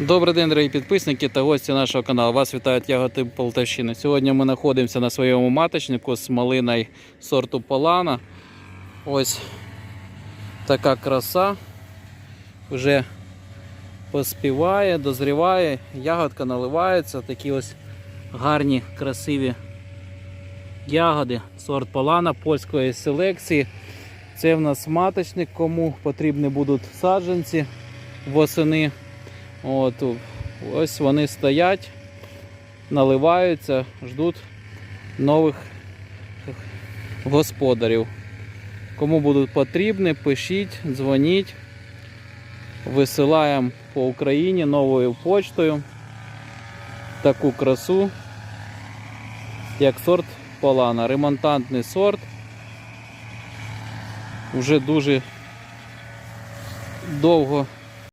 Добрий день, дорогі підписники та гості нашого каналу. Вас вітають ягоди Полтавщини. Сьогодні ми знаходимося на своєму маточнику з малиною сорту Полана. Ось така краса. Вже поспіває, дозріває, ягодка наливається. Такі ось гарні, красиві ягоди. Сорт Полана польської селекції. Це в нас маточник, кому потрібні будуть саджанці восени. От, ось вони стоять, наливаються, ждуть нових господарів. Кому будуть потрібні, пишіть, дзвоніть. Висилаємо по Україні новою почтою таку красу, як сорт Полана. Ремонтантний сорт. Уже дуже довго